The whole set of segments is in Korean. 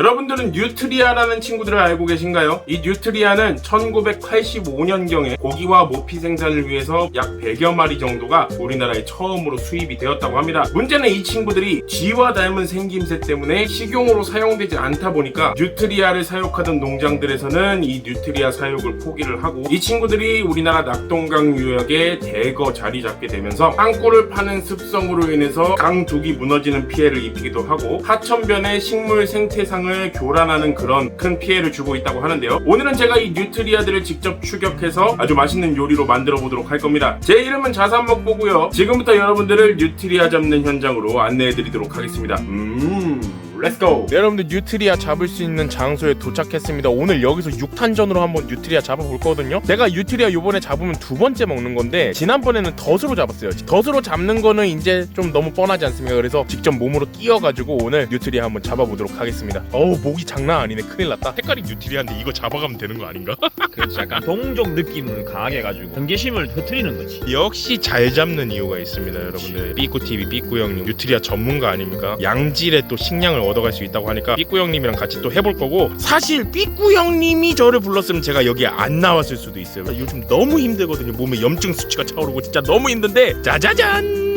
여러분들은 뉴트리아라는 친구들을 알고 계신가요? 이 뉴트리아는 1985년경에 고기와 모피 생산을 위해서 약 100여 마리 정도가 우리나라에 처음으로 수입이 되었다고 합니다. 문제는 이 친구들이 쥐와 닮은 생김새 때문에 식용으로 사용되지 않다 보니까 뉴트리아를 사육하던 농장들에서는 이 뉴트리아 사육을 포기를 하고 이 친구들이 우리나라 낙동강 유역에 대거 자리 잡게 되면서 땅굴을 파는 습성으로 인해서 강둑이 무너지는 피해를 입히기도 하고 하천변의 식물 생태상을 교란하는 그런 큰 피해를 주고 있다고 하는데요. 오늘은 제가 이 뉴트리아들을 직접 추격해서 아주 맛있는 요리로 만들어 보도록 할 겁니다. 제 이름은 자산먹보고요. 지금부터 여러분들을 뉴트리아 잡는 현장으로 안내해 드리도록 하겠습니다. 음, 렛츠고! 네, 여러분들 뉴트리아 잡을 수 있는 장소에 도착했습니다. 오늘 여기서 6탄전으로 한번 뉴트리아 잡아볼 거거든요. 내가 뉴트리아 요번에 잡으면 두 번째 먹는 건데 지난번에는 덫으로 잡았어요. 덫으로 잡는 거는 이제 좀 너무 뻔하지 않습니까? 그래서 직접 몸으로 뛰어가지고 오늘 뉴트리아 한번 잡아보도록 하겠습니다. 어우 목이 장난 아니네. 큰일 났다. 색깔이 뉴트리아인데 이거 잡아가면 되는 거 아닌가? 그렇지 약간 동족 느낌을 강하게 해가지고 경계심을 터트리는 거지 역시 잘 잡는 이유가 있습니다, 여러분들. 삐꾸TV 삐꾸 형님 뉴트리아 전문가 아닙니까? 양질의 또 식량을 얻어갈 수 있다고 하니까 삐꾸 형님이랑 같이 또 해볼 거고 사실 삐꾸 형님이 저를 불렀으면 제가 여기에 안 나왔을 수도 있어요. 요즘 너무 힘들거든요. 몸에 염증 수치가 차오르고 진짜 너무 힘든데 짜자잔.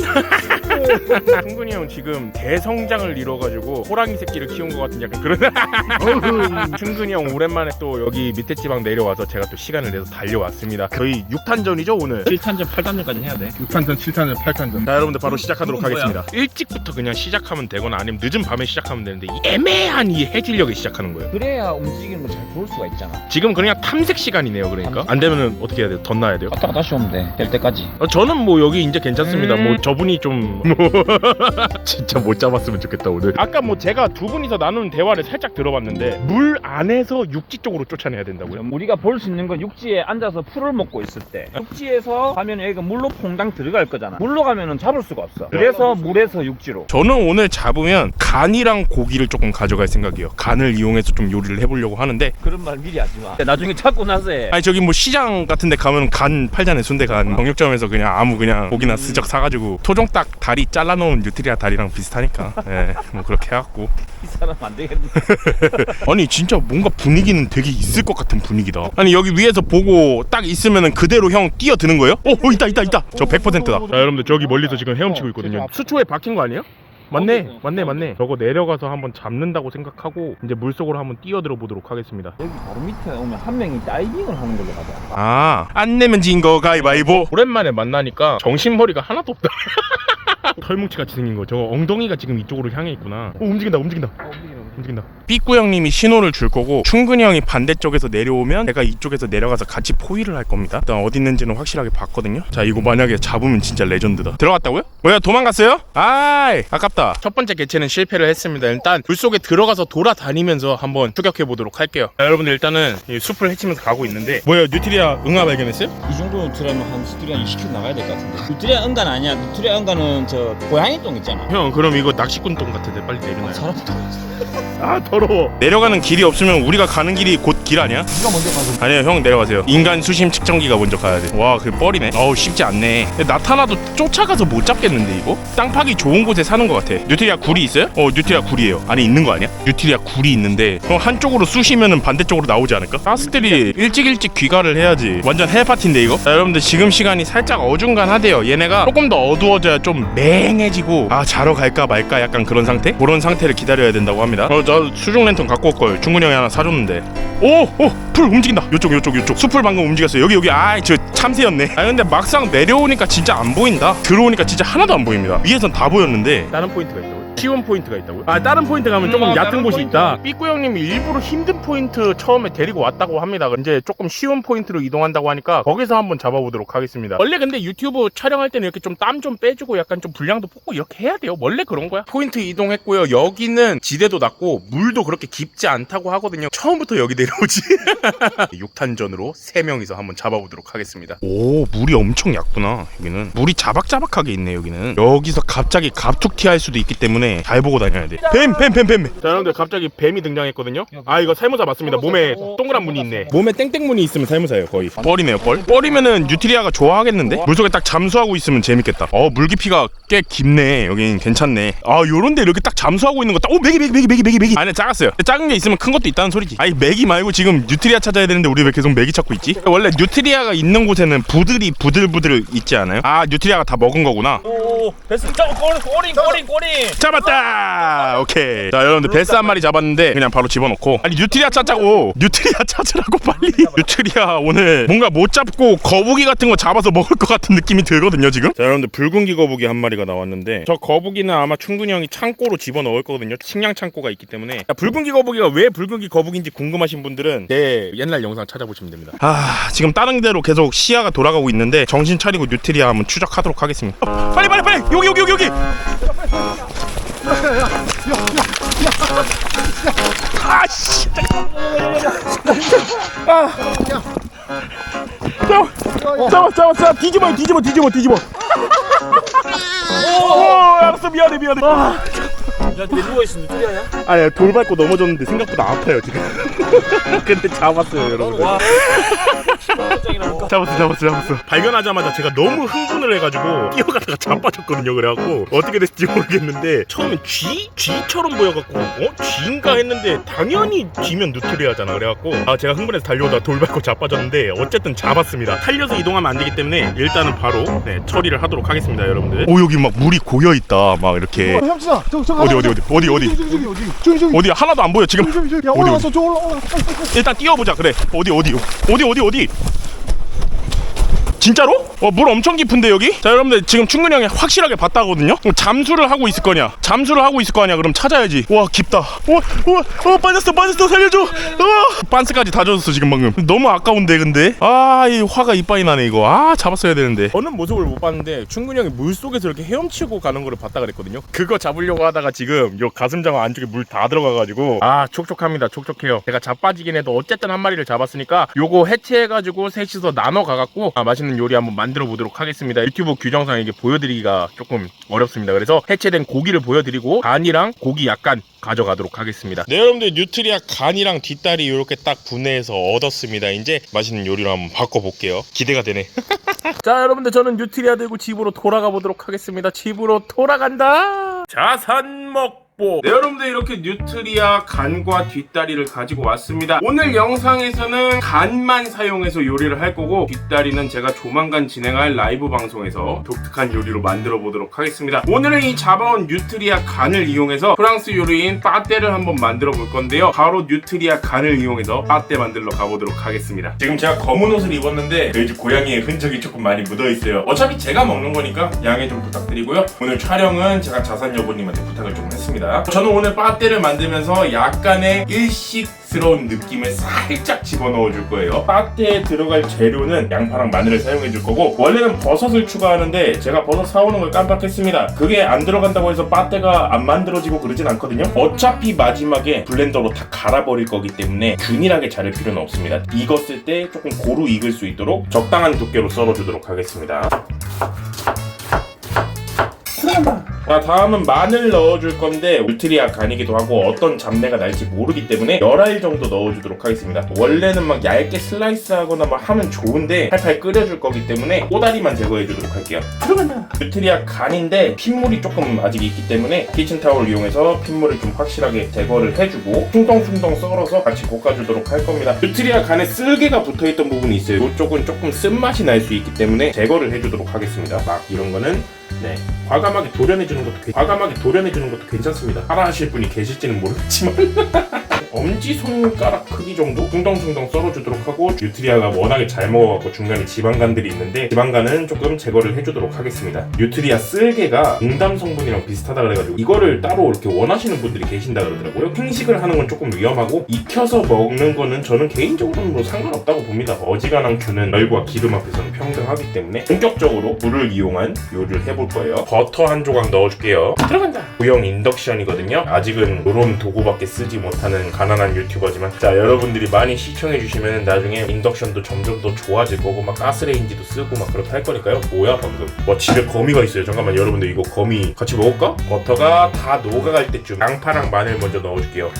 흥근이 형 지금 대성장을 이뤄가지고 호랑이 새끼를 키운 것 같은 약간 그런 흥근이 형 오랜만에 또 여기 밑에 지방 내려와서 제가 또 시간을 내서 달려왔습니다 저희 6탄전이죠 오늘 7탄전 8탄전까지 해야 돼 6탄전, 7탄전, 8탄전. 자 여러분들 바로 시작하도록 뭐야? 하겠습니다 일찍부터 그냥 시작하면 되거나 아니면 늦은 밤에 시작하면 되는데 이 애매한 이 해질녘에 시작하는 거예요 그래야 움직이는 걸 잘 볼 수가 있잖아 지금 그냥 탐색 시간이네요 그러니까 안 되면 어떻게 해야 돼요? 덧나야 돼요? 갔다가 다시 오면 돼 될 때까지 어, 저는 뭐 여기 이제 괜찮습니다. 음. 뭐저 분이 좀 뭐 진짜 못 잡았으면 좋겠다 오늘. 아까 뭐 제가 두 분이서 나누는 대화를 살짝 들어봤는데 물 안에서 육지 쪽으로 쫓아내야 된다고요? 우리가 볼 수 있는 건 육지에 앉아서 풀을 먹고 있을 때 육지에서 가면 여기가 물로 퐁당 들어갈 거잖아. 물로 가면은 잡을 수가 없어. 그래서 물에서 육지로. 저는 오늘 잡으면 간이랑 고기를 조금 가져갈 생각이에요. 간을 이용해서 좀 요리를 해보려고 하는데 그런 말 미리 하지 마. 나중에 찾고 나서 해. 아니 저기 뭐 시장 같은 데 가면 간 팔잖아요 순대 간. 정육점에서 그냥 아무 그냥 고기나 스적 사가지고 토종닭 다리 잘라놓은 뉴트리아 다리랑 비슷하니까 예 뭐 그렇게 해갖고 이 사람 안 되겠네 아니 진짜 뭔가 분위기는 되게 있을 것 같은 분위기다. 아니 여기 위에서 보고 딱 있으면은 그대로 형 뛰어드는 거예요? 어, 어 있다 있다 있다. 저 100%다. 자 여러분들 저기 멀리서 지금 헤엄치고 있거든요. 수초에 박힌 거 아니에요? 맞네, 맞네, 맞네. 저거 내려가서 한번 잡는다고 생각하고 이제 물 속으로 한번 뛰어들어 보도록 하겠습니다. 여기 바로 밑에 오면 한 명이 다이빙을 하는 걸로 가자 아, 안 내면 진 거 가위바위보. 오랜만에 만나니까 정신머리가 하나도 없다. 털뭉치 같이 생긴 거. 저거 엉덩이가 지금 이쪽으로 향해 있구나. 오, 움직인다, 움직인다. 움직인다. 삐꾸 형님이 신호를 줄 거고 충근이 형이 반대쪽에서 내려오면 제가 이쪽에서 내려가서 같이 포위를 할 겁니다. 일단 어디 있는지는 확실하게 봤거든요. 자 이거 만약에 잡으면 진짜 레전드다. 들어갔다고요? 뭐야 도망갔어요? 아이 아깝다. 첫 번째 개체는 실패를 했습니다. 일단 물 속에 들어가서 돌아다니면서 한번 추격해 보도록 할게요. 자, 여러분들 일단은 이 숲을 헤치면서 가고 있는데 뭐야 뉴트리아 응아 발견했어요? 이 정도 누트리아면 한 누트리아 20km 나가야 될 것 같은데 누트리아 응가는 아니야 누트리아 응가는 저 고양이 똥 있잖아 형 그럼 이거 낚시꾼 똥 같은데 빨리 내려놔요. 사람 똥아 더러워. 내려가는 길이 없으면 우리가 가는 길이 곧 길 아니야? 네가 먼저 가서 아니요 형 내려가세요 인간 수심 측정기가 먼저 가야 돼와그 뻘이네 어우 쉽지 않네 근데 나타나도 쫓아가서 못 잡겠는데 이거? 땅 파기 좋은 곳에 사는 것 같아 뉴트리아 굴이 있어요? 어 뉴트리아 굴이에요 안에 있는 거 아니야? 뉴트리아 굴이 있는데 형 한쪽으로 쑤시면은 반대쪽으로 나오지 않을까? 가스들이 일찍 일찍 귀가를 해야지 완전 헬파티인데 이거? 자, 여러분들 지금 시간이 살짝 어중간하대요 얘네가 조금 더 어두워져야 좀 맹해지고 아 자러 갈까 말까 약간 그런 상태? 그런 상태를 기다려야 된다고 합니다 어저 수중 랜턴 갖고 올걸 중근이 형이 하나 사줬는데. 오 오 풀 움직인다. 요쪽 요쪽 요쪽. 숲을 방금 움직였어요. 여기 여기. 아이 저 참새였네. 아 근데 막상 내려오니까 진짜 안 보인다. 들어오니까 진짜 하나도 안 보입니다. 위에선 다 보였는데. 다른 포인트가 있다 쉬운 포인트가 있다고요? 아 다른 포인트 가면 조금 음, 어, 얕은 다른 곳이 포인트. 있다. 삐꾸 형님이 일부러 힘든 포인트 처음에 데리고 왔다고 합니다. 이제 조금 쉬운 포인트로 이동한다고 하니까 거기서 한번 잡아보도록 하겠습니다. 원래 근데 유튜브 촬영할 때는 이렇게 좀 땀 좀 빼주고 약간 좀 분량도 뽑고 이렇게 해야 돼요? 원래 그런 거야? 포인트 이동했고요. 여기는 지대도 낮고 물도 그렇게 깊지 않다고 하거든요. 처음부터 여기 내려오지. 6탄전으로 3명이서 한번 잡아보도록 하겠습니다. 오 물이 엄청 얕구나 여기는. 물이 자박자박하게 있네 여기는. 여기서 갑자기 갑툭튀 할 수도 있기 때문에 때문에 잘 보고 다녀야 돼. 뱀, 뱀, 뱀, 뱀. 자, 여러분들 갑자기 뱀이 등장했거든요. 아, 이거 살모사 맞습니다. 몸에 동그란 무늬 있네. 몸에 땡땡 무늬 있으면 살모사예요, 거의. 뻘이네요, 뻘. 뻘이면은 뉴트리아가 좋아하겠는데? 물속에 딱 잠수하고 있으면 재밌겠다. 어, 물 깊이가 꽤 깊네. 여긴 괜찮네. 아, 요런데 이렇게 딱 잠수하고 있는 거 딱, 오, 메기, 메기, 메기, 메기, 메기, 메기. 안에 작았어요. 작은 게 있으면 큰 것도 있다는 소리지. 아니, 메기 말고 지금 뉴트리아 찾아야 되는데 우리 왜 계속 메기 찾고 있지? 원래 뉴트리아가 있는 곳에는 부들이 부들부들 있지 않아요? 아, 뉴트리아가 다 먹은 거구나. 오 됐어 저 꼬리 꼬리 꼬리 꼬리 잡 았다 오케이. 자 여러분들 베스 한 마리 잡았는데 그냥 바로 집어넣고. 아니 뉴트리아 찾자고. 뉴트리아 찾으라고 빨리. 뉴트리아 오늘 뭔가 못 잡고 거북이 같은 거 잡아서 먹을 것 같은 느낌이 들거든요 지금? 자 여러분들 붉은기 거북이 한 마리가 나왔는데 저 거북이는 아마 충분히 형이 창고로 집어넣을 거거든요. 식량 창고가 있기 때문에. 자, 붉은기 거북이가 왜 붉은기 거북인지 궁금하신 분들은 제 옛날 영상 찾아보시면 됩니다. 아 지금 다른 데로 계속 시야가 돌아가고 있는데 정신 차리고 뉴트리아 한번 추적하도록 하겠습니다. 어, 빨리 빨리 빨리! 여기 여기 여기 여기 아씨. 아. 잡아, 잡아, 잡아, 뒤집어, 뒤집어, 뒤집어, 뒤집어. 오, 알았어, 미안해, 미안해. 아, 야 누워 있으면 뚜리야 아니, 돌 밟고 넘어졌는데 생각보다 아파요 지금. 근데 잡았어요, 여러분. 와 짱이라니까 잡았어, 잡았어, 잡았어. 발견하자마자 제가 너무 흥분을 해가지고 뛰어가다가 자빠졌거든요. 그래갖고 어떻게 됐을지 모르겠는데 처음엔 쥐? 쥐처럼 보여갖고 어? 쥐인가 했는데 당연히 쥐면 누트리아잖아. 그래갖고 아 제가 흥분해서 달려오다 돌 밟고 자빠졌는데 어쨌든 잡았습니다. 살려서 이동하면 안 되기 때문에 일단은 바로 네, 처리를 하도록 하겠습니다, 여러분들. 오 여기 막 물이 고여 있다. 막 이렇게 어, 형진아, 저, 저 어디 어디 어디 어디 어디 저기 저기 저기 저기 저기 어디 하나도 안 보여 지금. 저기 저기 야 어디, 올라왔어 저 올라 올라 일단 뛰어보자 그래 어디 어디 어디 어디 어디 진짜로? 어, 물 엄청 깊은데 여기? 자 여러분들 지금 충근이 형이 확실하게 봤다거든요? 그럼 잠수를 하고 있을 거냐? 잠수를 하고 있을 거 아니야. 그럼 찾아야지. 와 깊다. 우와 우와 어 빠졌어 빠졌어. 살려줘. 우와. 반스까지 다 젖었어 지금 방금. 너무 아까운데 근데? 아 이 화가 이빠이 나네 이거. 아 잡았어야 되는데. 저는 모습을 못 봤는데 충근이 형이 물속에서 이렇게 헤엄치고 가는 거를 봤다 그랬거든요. 그거 잡으려고 하다가 지금 요 가슴장어 안쪽에 물 다 들어가가지고. 아 촉촉합니다. 촉촉해요. 제가 자빠지긴 해도 어쨌든 한 마리를 잡았으니까 요거 해체해가지고 셋이서 나눠 가갖고 아, 맛있는 요리 한번 만들어 보도록 하겠습니다. 유튜브 규정상 이게 보여드리기가 조금 어렵습니다. 그래서 해체된 고기를 보여드리고 간이랑 고기 약간 가져가도록 하겠습니다. 네 여러분들 뉴트리아 간이랑 뒷다리 이렇게 딱 분해해서 얻었습니다. 이제 맛있는 요리로 한번 바꿔볼게요. 기대가 되네. 자 여러분들 저는 뉴트리아 들고 집으로 돌아가 보도록 하겠습니다. 집으로 돌아간다! 자산 먹보 네, 여러분들 이렇게 뉴트리아 간과 뒷다리를 가지고 왔습니다. 오늘 영상에서는 간만 사용해서 요리를 할 거고 뒷다리는 제가 조만간 진행할 라이브 방송에서 독특한 요리로 만들어 보도록 하겠습니다. 오늘은 이 잡아온 뉴트리아 간을 이용해서 프랑스 요리인 빠떼를 한번 만들어 볼 건데요. 바로 뉴트리아 간을 이용해서 빠떼 만들러 가보도록 하겠습니다. 지금 제가 검은 옷을 입었는데 저희 집 고양이의 흔적이 조금 많이 묻어 있어요. 어차피 제가 먹는 거니까 양해 좀 부탁드리고요. 오늘 촬영은 제가 자산 여보님한테 부탁을 좀 했습니다. 저는 오늘 빠떼를 만들면서 약간의 일식스러운 느낌을 살짝 집어넣어 줄 거예요. 빠떼에 들어갈 재료는 양파랑 마늘을 사용해 줄 거고 원래는 버섯을 추가하는데 제가 버섯 사오는 걸 깜빡했습니다. 그게 안 들어간다고 해서 빠떼가 안 만들어지고 그러진 않거든요. 어차피 마지막에 블렌더로 다 갈아버릴 거기 때문에 균일하게 자를 필요는 없습니다. 익었을 때 조금 고루 익을 수 있도록 적당한 두께로 썰어주도록 하겠습니다. 자 다음은 마늘 넣어줄 건데 울트리아 간이기도 하고 어떤 잡내가 날지 모르기 때문에 열알 정도 넣어주도록 하겠습니다. 원래는 막 얇게 슬라이스하거나 막 하면 좋은데 팔팔 끓여줄 거기 때문에 꼬다리만 제거해주도록 할게요. 들어간다. 울트리아 간인데 핏물이 조금 아직 있기 때문에 키친타올을 이용해서 핏물을 좀 확실하게 제거를 해주고 숭덩숭덩 썰어서 같이 볶아주도록 할 겁니다. 울트리아 간에 쓸개가 붙어있던 부분이 있어요. 이쪽은 조금 쓴맛이 날 수 있기 때문에 제거를 해주도록 하겠습니다. 막 이런 거는 네 과감하게 도려내주 는 것도 괜- 과감하게 도려내주는 것도 괜찮습니다. 따라 하실 분이 계실지는 모르겠지만 엄지 손가락 크기 정도 숭덩숭덩 썰어주도록 하고 뉴트리아가 워낙에 잘 먹어갖고 중간에 지방간들이 있는데 지방간은 조금 제거를 해주도록 하겠습니다. 뉴트리아 쓸개가 응담 성분이랑 비슷하다 그래가지고 이거를 따로 이렇게 원하시는 분들이 계신다 그러더라고요. 생식을 하는 건 조금 위험하고 익혀서 먹는 거는 저는 개인적으로는 뭐 상관없다고 봅니다. 어지간한 균은 열과 기름 앞에서는 평등하기 때문에 본격적으로 물을 이용한 요리를 해볼 거예요. 버터 한 조각 넣어줄게요. 들어간다. 구형 인덕션이거든요. 아직은 이런 도구밖에 쓰지 못하는 가 난한 유튜버지만. 자 여러분들이 많이 시청해 주시면 나중에 인덕션도 점점 더 좋아질 거고 막 가스레인지도 쓰고 막 그렇다 할 거니까요. 뭐야 방금? 와 집에 거미가 있어요. 잠깐만 여러분들 이거 거미 같이 먹을까? 버터가 다 녹아갈 때쯤 양파랑 마늘 먼저 넣어줄게요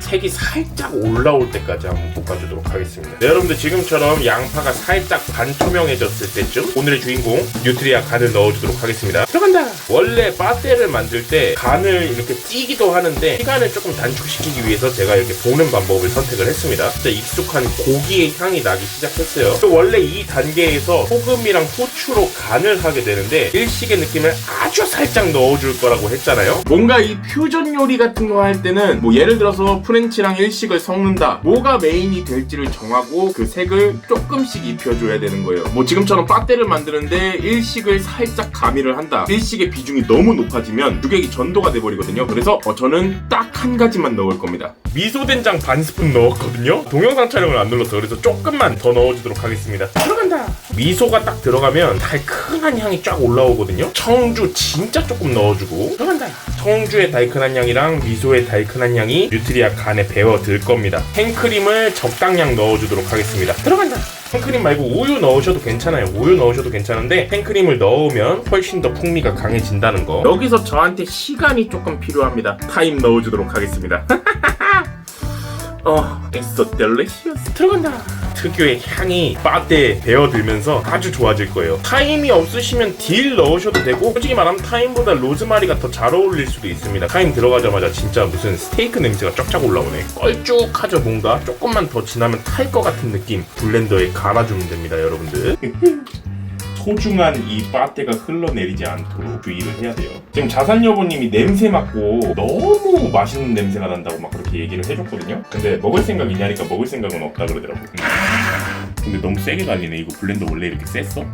색이 살짝 올라올 때까지 한번 볶아주도록 하겠습니다. 네, 여러분들 지금처럼 양파가 살짝 반투명해졌을 때쯤 오늘의 주인공 뉴트리아 간을 넣어주도록 하겠습니다. 들어간다! 원래 빠떼를 만들 때 간을 이렇게 찌기도 하는데 시간을 조금 단축시키기 위해서 제가 이렇게 볶는 방법을 선택을 했습니다. 진짜 익숙한 고기의 향이 나기 시작했어요. 또 원래 이 단계에서 소금이랑 후추로 간을 하게 되는데 일식의 느낌을 아주 살짝 넣어줄 거라고 했잖아요. 뭔가 이 퓨전 요리 같은 거 할 때는 뭐 예를 들어서 프렌치랑 일식을 섞는다 뭐가 메인이 될지를 정하고 그 색을 조금씩 입혀줘야 되는 거예요 뭐 지금처럼 빠떼를 만드는데 일식을 살짝 가미를 한다 일식의 비중이 너무 높아지면 주객이 전도가 돼버리거든요 그래서 어, 저는 딱 한 가지만 넣을 겁니다 미소된장 반 스푼 넣었거든요. 동영상 촬영을 안 눌러서 그래서 조금만 더 넣어주도록 하겠습니다. 들어간다. 미소가 딱 들어가면 달큰한 향이 쫙 올라오거든요. 청주 진짜 조금 넣어주고 들어간다. 청주의 달큰한 향이랑 미소의 달큰한 향이 뉴트리아 간에 배어 들 겁니다. 생크림을 적당량 넣어주도록 하겠습니다. 들어간다. 생크림 말고 우유 넣으셔도 괜찮아요. 우유 넣으셔도 괜찮은데 생크림을 넣으면 훨씬 더 풍미가 강해진다는 거. 여기서 저한테 시간이 조금 필요합니다 타임 넣어주도록 하겠습니다 어, it's so delicious 들어간다. 특유의 향이 바떼에 배어들면서 아주 좋아질 거예요. 타임이 없으시면 딜 넣으셔도 되고 솔직히 말하면 타임보다 로즈마리가 더 잘 어울릴 수도 있습니다. 타임 들어가자마자 진짜 무슨 스테이크 냄새가 쫙쫙 올라오네. 껄쭉하죠 뭔가 조금만 더 지나면 탈 것 같은 느낌. 블렌더에 갈아주면 됩니다 여러분들. 소중한 이 빠떼가 흘러내리지 않도록 주의를 해야 돼요. 지금 자산 여보님이 냄새 맡고 너무 맛있는 냄새가 난다고 막 그렇게 얘기를 해줬거든요. 근데 먹을 생각 있냐니까 먹을 생각은 없다 그러더라고. 근데 너무 세게 갈리네. 이거 블렌더 원래 이렇게 셌어?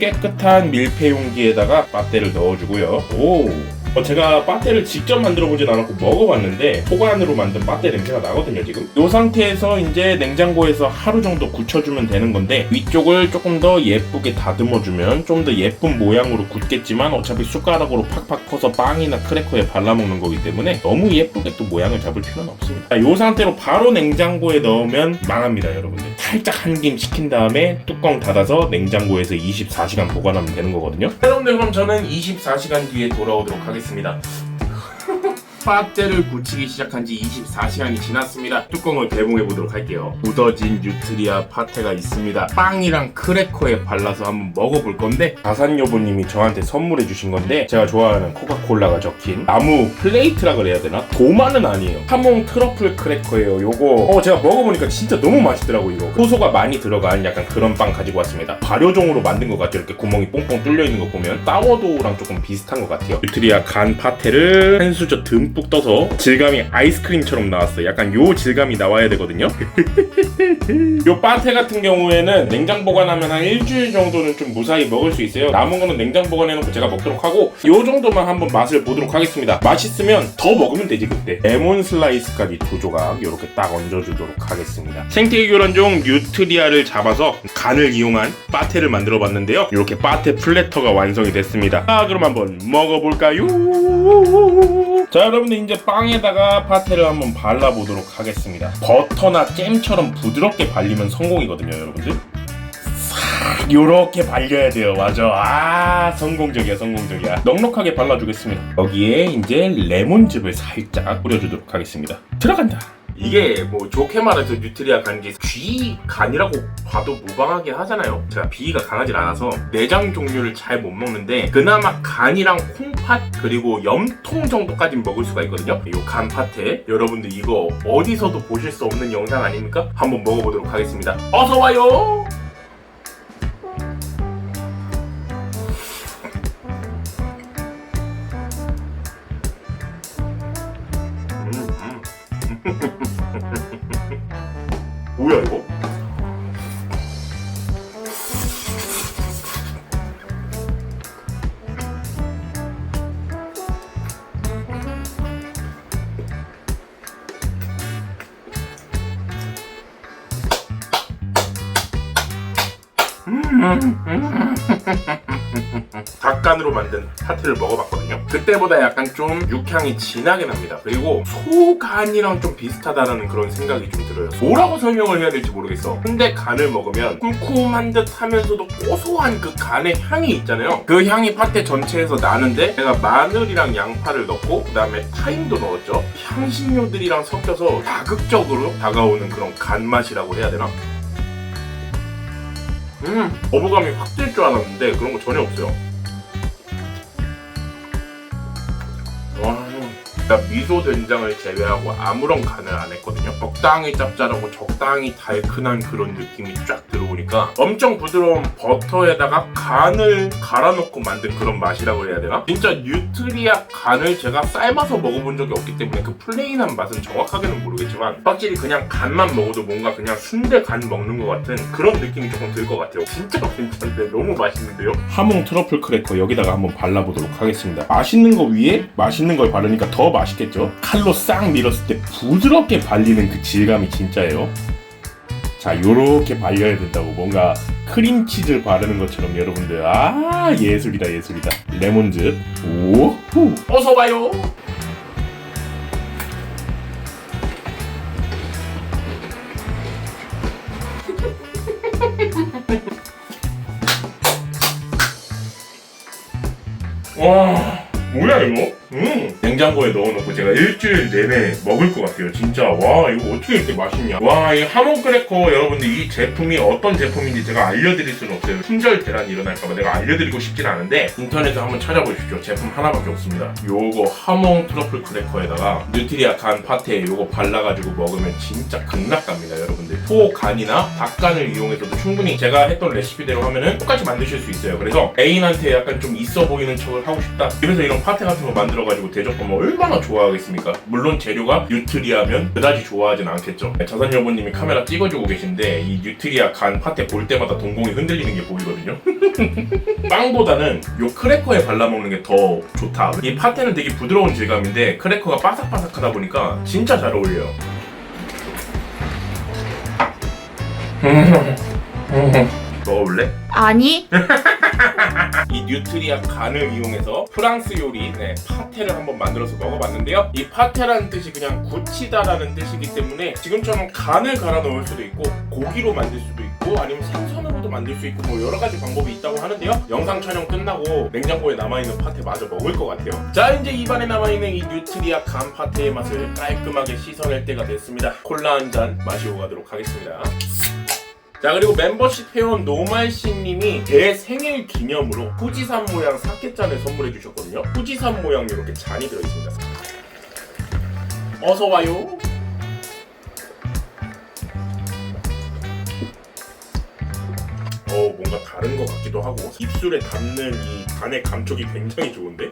깨끗한 밀폐 용기에다가 빠떼를 넣어주고요. 오. 어, 제가 빠떼를 직접 만들어 보진 않았고 먹어봤는데 소간으로 만든 빠떼 냄새가 나거든요 지금. 이 상태에서 이제 냉장고에서 하루 정도 굳혀주면 되는 건데 위쪽을 조금 더 예쁘게 다듬어주면 좀 더 예쁜 모양으로 굳겠지만 어차피 숟가락으로 팍팍 퍼서 빵이나 크래커에 발라먹는 거기 때문에 너무 예쁘게 또 모양을 잡을 필요는 없습니다. 이 상태로 바로 냉장고에 넣으면 망합니다 여러분들. 살짝 한 김 식힌 다음에 뚜껑 닫아서 냉장고에서 24시간 보관하면 되는 거거든요. 여러분들 그럼 저는 24시간 뒤에 돌아오도록 하겠습니다 있습니다. 파떼를 굳히기 시작한 지 24시간이 지났습니다. 뚜껑을 개봉해 보도록 할게요. 굳어진 뉴트리아 파테가 있습니다. 빵이랑 크래커에 발라서 한번 먹어볼 건데 가산 여보님이 저한테 선물해 주신 건데 제가 좋아하는 코카콜라가 적힌 나무 플레이트라 그래야 되나? 도마는 아니에요. 하몽 트러플 크래커예요. 요거 어 제가 먹어보니까 진짜 너무 맛있더라고 이거. 효소가 많이 들어간 약간 그런 빵 가지고 왔습니다. 발효종으로 만든 것 같죠. 이렇게 구멍이 뽕뽕 뚫려 있는 거 보면 사워도우랑 조금 비슷한 것 같아요. 뉴트리아 간 파테를 한 수저 듬뿍 떠서 질감이 아이스크림처럼 나왔어요. 약간 요 질감이 나와야 되거든요. 요 파테 같은 경우에는 냉장 보관하면 한 일주일 정도는 좀 무사히 먹을 수 있어요. 남은 거는 냉장 보관해놓고 제가 먹도록 하고 요 정도만 한번 맛을 보도록 하겠습니다. 맛있으면 더 먹으면 되지 그때. 레몬 슬라이스까지 두 조각 이렇게 딱 얹어주도록 하겠습니다. 생태계 교란종 뉴트리아를 잡아서 간을 이용한 파테를 만들어봤는데요. 이렇게 파테 플래터가 완성이 됐습니다. 자 그럼 한번 먹어볼까요? 자 여러분 들 이제 빵에다가 파테를 한번 발라보도록 하겠습니다. 버터나 잼처럼 부드럽게 발리면 성공이거든요, 여러분들. 싹 요렇게 발려야 돼요, 맞아. 아 성공적이야, 성공적이야. 넉넉하게 발라주겠습니다. 여기에 이제 레몬즙을 살짝 뿌려주도록 하겠습니다. 들어간다. 이게 뭐 좋게 말해서 뉴트리아 간게 귀 간이라고 봐도 무방하게 하잖아요. 제가 비위가 강하지 않아서 내장 종류를 잘 못 먹는데 그나마 간이랑 콩팥 그리고 염통 정도까지 먹을 수가 있거든요. 이 간 파테 여러분들 이거 어디서도 보실 수 없는 영상 아닙니까? 한번 먹어보도록 하겠습니다. 어서 와요. 닭 닭간으로 만든 파테를 먹어봤거든요. 그때보다 약간 좀 육향이 진하게 납니다. 그리고 소간이랑 좀 비슷하다는 그런 생각이 좀 들어요. 뭐라고 설명을 해야 될지 모르겠어. 근데 간을 먹으면 쿰쿰한 듯 하면서도 고소한 그 간의 향이 있잖아요. 그 향이 파테 전체에서 나는데 내가 마늘이랑 양파를 넣고 그다음에 타임도 넣었죠. 향신료들이랑 섞여서 자극적으로 다가오는 그런 간 맛이라고 해야 되나? 음, 거부감이 확 들 줄 알았는데 그런 거 전혀 없어요. 나 미소 된장을 제외하고 아무런 간을 안 했거든요. 적당히 짭짤하고 적당히 달큰한 그런 느낌이 쫙 들어오니까 엄청 부드러운 버터에다가 간을 갈아놓고 만든 그런 맛이라고 해야 되나? 진짜 뉴트리아 간을 제가 삶아서 먹어본 적이 없기 때문에 그 플레인한 맛은 정확하게는 모르겠지만 확실히 그냥 간만 먹어도 뭔가 그냥 순대 간 먹는 것 같은 그런 느낌이 조금 들 것 같아요. 진짜 괜찮은데 너무 맛있는데요? 하몽 트러플 크래커 여기다가 한번 발라보도록 하겠습니다. 맛있는 거 위에 맛있는 걸 바르니까 더 맛 있겠죠? 칼로 싹 밀었을 때 부드럽게 발리는 그 질감이 진짜예요. 자, 요렇게 발려야 된다고 뭔가 크림치즈 바르는 것처럼 여러분들 아 예술이다 예술이다 레몬즙 오후 어서 봐요. 와 뭐야 이거? 음 냉장고에 넣어놓고 제가 일주일 내내 먹을 것 같아요. 진짜. 와 이거 어떻게 이렇게 맛있냐. 와 이 하몬 크래커 여러분들 이 제품이 어떤 제품인지 제가 알려드릴 수는 없어요. 품절 대란이 일어날까봐 내가 알려드리고 싶진 않은데 인터넷에 한번 찾아보십시오. 제품 하나밖에 없습니다. 요거 하몬 트러플 크래커에다가 뉴트리아 간 파테 요거 발라가지고 먹으면 진짜 극락갑니다 여러분들. 소 간이나 닭간을 이용해서도 충분히 제가 했던 레시피대로 하면은 똑같이 만드실 수 있어요. 그래서 애인한테 약간 좀 있어 보이는 척을 하고 싶다. 집에서 이런 파테 같은 거 만들어가지고 대접 하면 얼마나 좋아하겠습니까? 물론 재료가 뉴트리아면 그다지 좋아하진 않겠죠. 자산 여보님이 카메라 찍어주고 계신데 이 뉴트리아 간 파테 볼 때마다 동공이 흔들리는 게 보이거든요. 빵보다는 요 크래커에 발라먹는 게 더 좋다. 이 파테는 되게 부드러운 질감인데 크래커가 바삭바삭하다 보니까 진짜 잘 어울려요 먹어볼래? 아니 이 뉴트리아 간을 이용해서 프랑스 요리 네, 파테를 한번 만들어서 먹어봤는데요. 이 파테라는 뜻이 그냥 굳히다라는 뜻이기 때문에 지금처럼 간을 갈아 넣을 수도 있고 고기로 만들 수도 있고 아니면 생선으로도 만들 수 있고 뭐 여러 가지 방법이 있다고 하는데요. 영상 촬영 끝나고 냉장고에 남아있는 파테 마저 먹을 것 같아요. 자 이제 입안에 남아있는 이 뉴트리아 간 파테의 맛을 깔끔하게 씻어낼 때가 됐습니다. 콜라 한 잔 마시고 가도록 하겠습니다. 자 그리고 멤버십 회원 노말씨님이 제 생일 기념으로 후지산 모양 사케잔을 선물해 주셨거든요. 후지산 모양 이렇게 잔이 들어있습니다. 어서 와요. 어 뭔가 다른 것 같기도 하고 입술에 닿는 이 간의 감촉이 굉장히 좋은데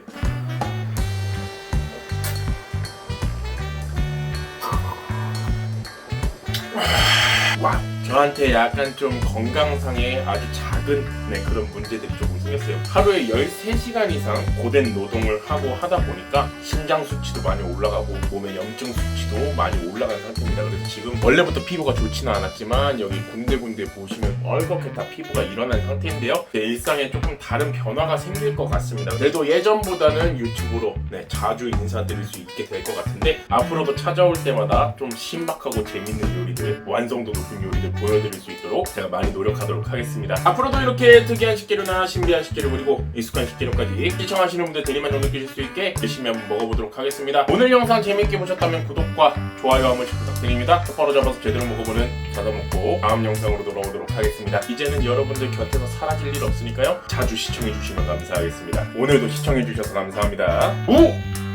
저한테 약간 좀 건강상의 아주 작은 네, 그런 문제들이 조금 생겼어요. 하루에 13시간 이상 고된 노동을 하고 하다 보니까 신장 수치도 많이 올라가고 몸의 염증 수치도 많이 올라간 상태입니다. 그래서 지금 원래부터 피부가 좋지는 않았지만 여기 군데군데 보시면 얼겁게 다 피부가 일어난 상태인데요. 제 일상에 조금 다른 변화가 생길 것 같습니다. 그래도 예전보다는 유튜브로 네, 자주 인사드릴 수 있게 될 것 같은데 앞으로도 찾아올 때마다 좀 신박하고 재밌는 요리들 완성도 높은 요리들 보여드릴 수 있도록 제가 많이 노력하도록 하겠습니다. 앞으로도 이렇게 특이한 식재료나 신비한 식재료 그리고 익숙한 식재료까지 시청하시는 분들 대리만족 느끼실 수 있게 열심히 한번 먹어보도록 하겠습니다. 오늘 영상 재밌게 보셨다면 구독과 좋아요 한 번씩 부탁드립니다. 똑바로 잡아서 제대로 먹어보는 자다 먹고 다음 영상으로 돌아오도록 하겠습니다. 이제는 여러분들 곁에서 사라질 일 없으니까요. 자주 시청해주시면 감사하겠습니다. 오늘도 시청해주셔서 감사합니다. 오!